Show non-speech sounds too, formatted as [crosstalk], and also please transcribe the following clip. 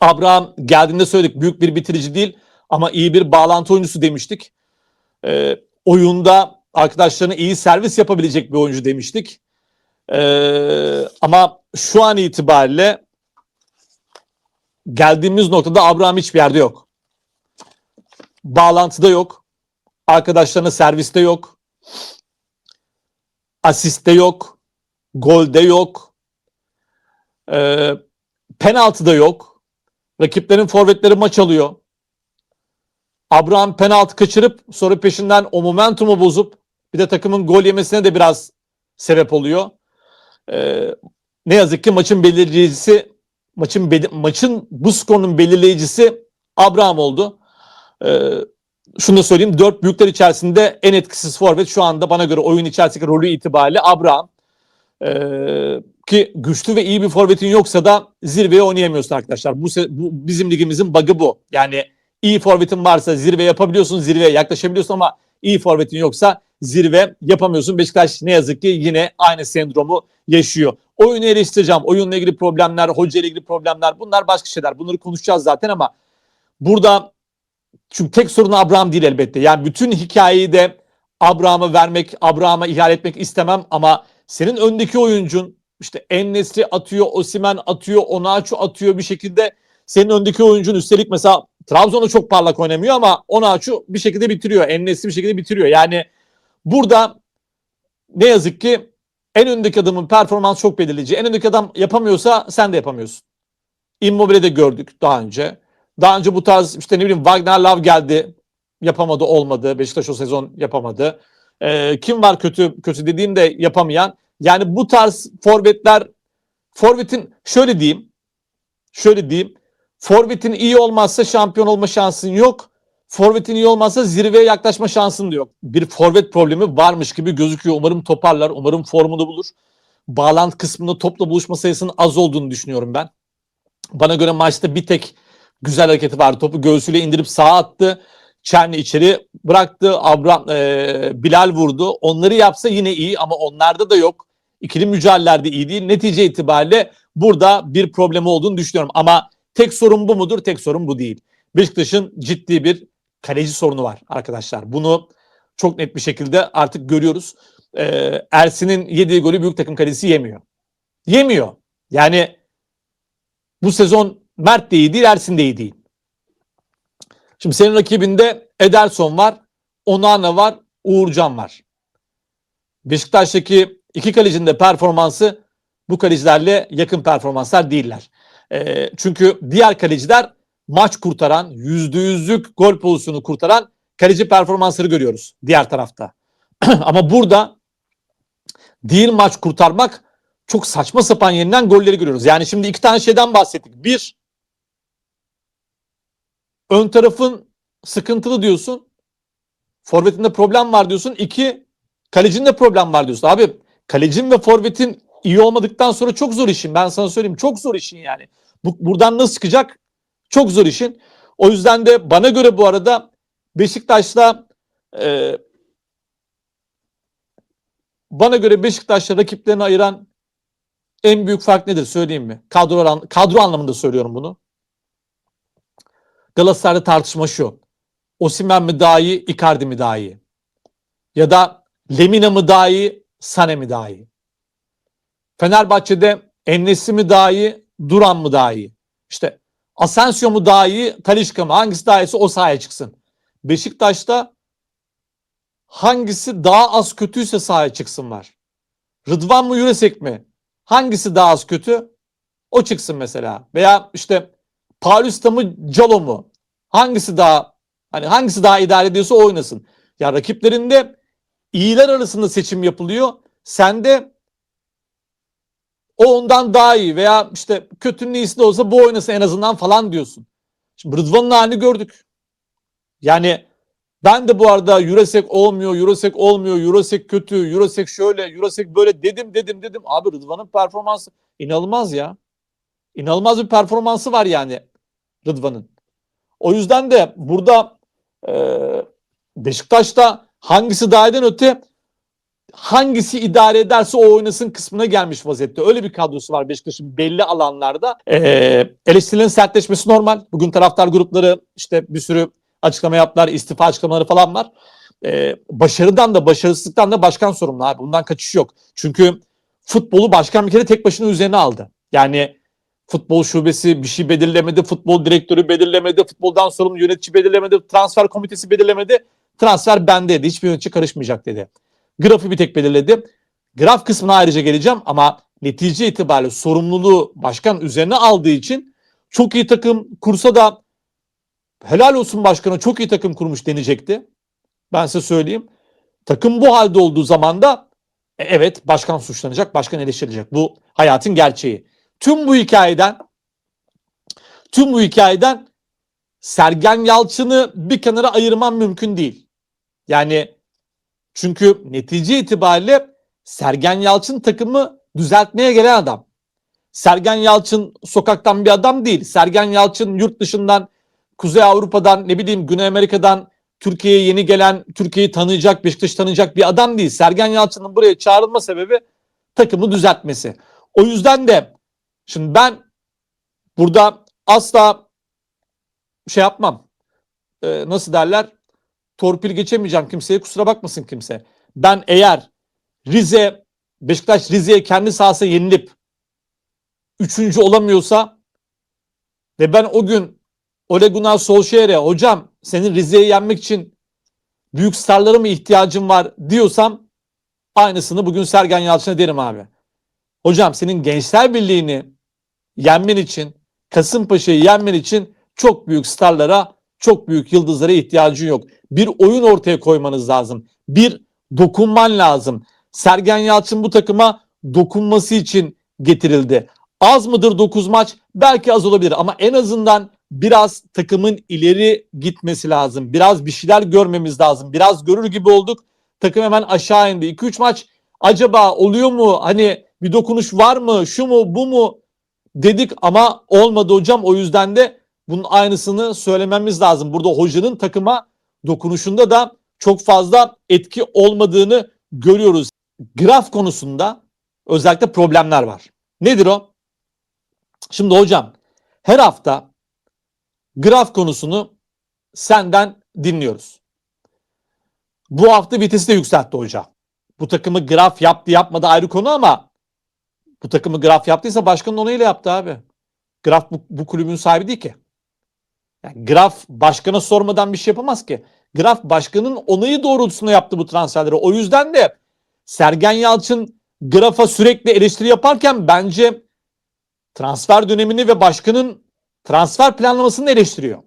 Abraham geldiğinde söyledik büyük bir bitirici değil ama iyi bir bağlantı oyuncusu demiştik. Ee, oyunda arkadaşlarına iyi servis yapabilecek bir oyuncu demiştik. Ee, ama şu an itibariyle geldiğimiz noktada Abraham hiçbir yerde yok. Bağlantıda yok. Arkadaşlarına serviste yok. Asiste yok. Golde yok. Ee, penaltıda yok. Rakiplerin forvetleri maç alıyor. Abraham penaltı kaçırıp sonra peşinden o momentumu bozup bir de takımın gol yemesine de biraz sebep oluyor. Ee, ne yazık ki maçın belirleyicisi maçın beli- maçın bu skorun belirleyicisi Abraham oldu. Ee, şunu da söyleyeyim. Dört büyükler içerisinde en etkisiz forvet şu anda bana göre oyun içerisindeki rolü itibariyle Abraham. Ee, ki güçlü ve iyi bir forvetin yoksa da zirveye oynayamıyorsun arkadaşlar. Bu, bu bizim ligimizin bug'ı bu. Yani iyi forvetin varsa zirve yapabiliyorsun, zirveye yaklaşabiliyorsun ama iyi forvetin yoksa zirve yapamıyorsun. Beşiktaş ne yazık ki yine aynı sendromu yaşıyor. Oyunu eleştireceğim. Oyunla ilgili problemler, hoca ile ilgili problemler bunlar başka şeyler. Bunları konuşacağız zaten ama burada çünkü tek sorun Abraham değil elbette. Yani bütün hikayeyi de Abraham'a vermek, Abraham'a ihale etmek istemem ama senin öndeki oyuncun işte Ennesri atıyor, Osimen atıyor, Onaçu atıyor bir şekilde senin öndeki oyuncun üstelik mesela Trabzon'da çok parlak oynamıyor ama Onaçu bir şekilde bitiriyor. Ennesri bir şekilde bitiriyor. Yani burada ne yazık ki en öndeki adamın performans çok belirleyici. En öndeki adam yapamıyorsa sen de yapamıyorsun. Immobile'de gördük daha önce. Daha önce bu tarz işte ne bileyim Wagner Love geldi. Yapamadı olmadı. Beşiktaş o sezon yapamadı. Ee, kim var kötü kötü dediğimde yapamayan. Yani bu tarz forvetler forvetin şöyle diyeyim. Şöyle diyeyim. Forvetin iyi olmazsa şampiyon olma şansın yok. Forvetin iyi olmazsa zirveye yaklaşma şansın da yok. Bir forvet problemi varmış gibi gözüküyor. Umarım toparlar. Umarım formunu bulur. Bağlantı kısmında topla buluşma sayısının az olduğunu düşünüyorum ben. Bana göre maçta bir tek güzel hareketi vardı. Topu göğsüyle indirip sağa attı. Çerni içeri bıraktı. Abraham, e, Bilal vurdu. Onları yapsa yine iyi ama onlarda da yok. İkili mücadelelerde iyi değil. Netice itibariyle burada bir problemi olduğunu düşünüyorum. Ama tek sorun bu mudur? Tek sorun bu değil. Beşiktaş'ın ciddi bir kaleci sorunu var arkadaşlar. Bunu çok net bir şekilde artık görüyoruz. Ee, Ersin'in yediği golü büyük takım kalecisi yemiyor. Yemiyor. Yani bu sezon Mert de iyi değil, Ersin de iyi değil. Şimdi senin rakibinde Ederson var, Onana var, Uğurcan var. Beşiktaş'taki iki kalecinin de performansı bu kalecilerle yakın performanslar değiller. Ee, çünkü diğer kaleciler maç kurtaran, yüzde yüzlük gol pozisyonu kurtaran kaleci performansları görüyoruz diğer tarafta. [clears throat] Ama burada değil maç kurtarmak çok saçma sapan yenilen golleri görüyoruz. Yani şimdi iki tane şeyden bahsettik. Bir, ön tarafın sıkıntılı diyorsun. Forvetinde problem var diyorsun. İki, kalecinde problem var diyorsun. Abi kalecin ve forvetin iyi olmadıktan sonra çok zor işin. Ben sana söyleyeyim çok zor işin yani. Bu, buradan nasıl çıkacak? Çok zor işin. O yüzden de bana göre bu arada Beşiktaş'la e, bana göre Beşiktaş'la rakiplerini ayıran en büyük fark nedir söyleyeyim mi? Kadro, kadro anlamında söylüyorum bunu. Galatasaray'da tartışma şu. Osimhen mi daha iyi, Icardi mi daha iyi? Ya da Lemina mı daha iyi, Sane mi daha iyi? Fenerbahçe'de Ennesi mi daha iyi, Duran mı daha iyi? İşte Asensio mu daha iyi, Talişka mı? Hangisi daha iyiyse o sahaya çıksın. Beşiktaş'ta hangisi daha az kötüyse sahaya çıksın var. Rıdvan mı Yüresek mi? Hangisi daha az kötü? O çıksın mesela. Veya işte Paulista mı Calo mu? Hangisi daha hani hangisi daha idare ediyorsa o oynasın. Ya rakiplerinde iyiler arasında seçim yapılıyor. Sen de o ondan daha iyi veya işte kötünün iyisi de olsa bu oynasın en azından falan diyorsun. Şimdi Rıdvan'ın halini gördük. Yani ben de bu arada Eurosek olmuyor, Eurosek olmuyor, Eurosek kötü, Eurosek şöyle, Eurosek böyle dedim dedim dedim. Abi Rıdvan'ın performansı inanılmaz ya. İnanılmaz bir performansı var yani Rıdvan'ın. O yüzden de burada e, Beşiktaş'ta hangisi daha iyiden öte hangisi idare ederse o oynasın kısmına gelmiş vaziyette. Öyle bir kadrosu var Beşiktaş'ın belli alanlarda. Ee, eleştirilerin sertleşmesi normal. Bugün taraftar grupları işte bir sürü açıklama yaptılar, istifa açıklamaları falan var. Ee, başarıdan da başarısızlıktan da başkan sorumlu abi. Bundan kaçış yok. Çünkü futbolu başkan bir kere tek başına üzerine aldı. Yani futbol şubesi bir şey belirlemedi, futbol direktörü belirlemedi, futboldan sorumlu yönetici belirlemedi, transfer komitesi belirlemedi. Transfer bendeydi. Hiçbir yönetici karışmayacak dedi. Grafı bir tek belirledi. Graf kısmına ayrıca geleceğim ama netice itibariyle sorumluluğu başkan üzerine aldığı için çok iyi takım kursa da helal olsun başkana çok iyi takım kurmuş denecekti. Ben size söyleyeyim. Takım bu halde olduğu zaman da e, evet başkan suçlanacak, başkan eleştirilecek. Bu hayatın gerçeği. Tüm bu hikayeden tüm bu hikayeden Sergen Yalçın'ı bir kenara ayırmam mümkün değil. Yani çünkü netice itibariyle Sergen Yalçın takımı düzeltmeye gelen adam. Sergen Yalçın sokaktan bir adam değil. Sergen Yalçın yurt dışından, Kuzey Avrupa'dan, ne bileyim Güney Amerika'dan Türkiye'ye yeni gelen, Türkiye'yi tanıyacak, Beşiktaş tanıyacak bir adam değil. Sergen Yalçın'ın buraya çağrılma sebebi takımı düzeltmesi. O yüzden de şimdi ben burada asla şey yapmam. Ee, nasıl derler? Torpil geçemeyeceğim kimseye kusura bakmasın kimse. Ben eğer Rize, Beşiktaş Rize'ye kendi sahasına yenilip üçüncü olamıyorsa ve ben o gün Ole Gunnar Solskjaer'e hocam senin Rize'yi yenmek için büyük starlara mı ihtiyacın var diyorsam aynısını bugün Sergen Yalçın'a derim abi. Hocam senin Gençler Birliği'ni yenmen için Kasımpaşa'yı yenmen için çok büyük starlara, çok büyük yıldızlara ihtiyacın yok. Bir oyun ortaya koymanız lazım. Bir dokunman lazım. Sergen Yalçın bu takıma dokunması için getirildi. Az mıdır 9 maç? Belki az olabilir ama en azından biraz takımın ileri gitmesi lazım. Biraz bir şeyler görmemiz lazım. Biraz görür gibi olduk. Takım hemen aşağı indi. 2-3 maç acaba oluyor mu? Hani bir dokunuş var mı? Şu mu bu mu? Dedik ama olmadı hocam. O yüzden de bunun aynısını söylememiz lazım. Burada hocanın takıma dokunuşunda da çok fazla etki olmadığını görüyoruz. Graf konusunda özellikle problemler var. Nedir o? Şimdi hocam her hafta graf konusunu senden dinliyoruz. Bu hafta vitesi de yükseltti hoca. Bu takımı graf yaptı yapmadı ayrı konu ama bu takımı graf yaptıysa başkanın onayıyla yaptı abi. Graf bu, bu kulübün sahibi değil ki. Yani graf başkana sormadan bir şey yapamaz ki. Graf başkanın onayı doğrultusunda yaptı bu transferleri. O yüzden de Sergen Yalçın grafa sürekli eleştiri yaparken bence transfer dönemini ve başkanın transfer planlamasını eleştiriyor.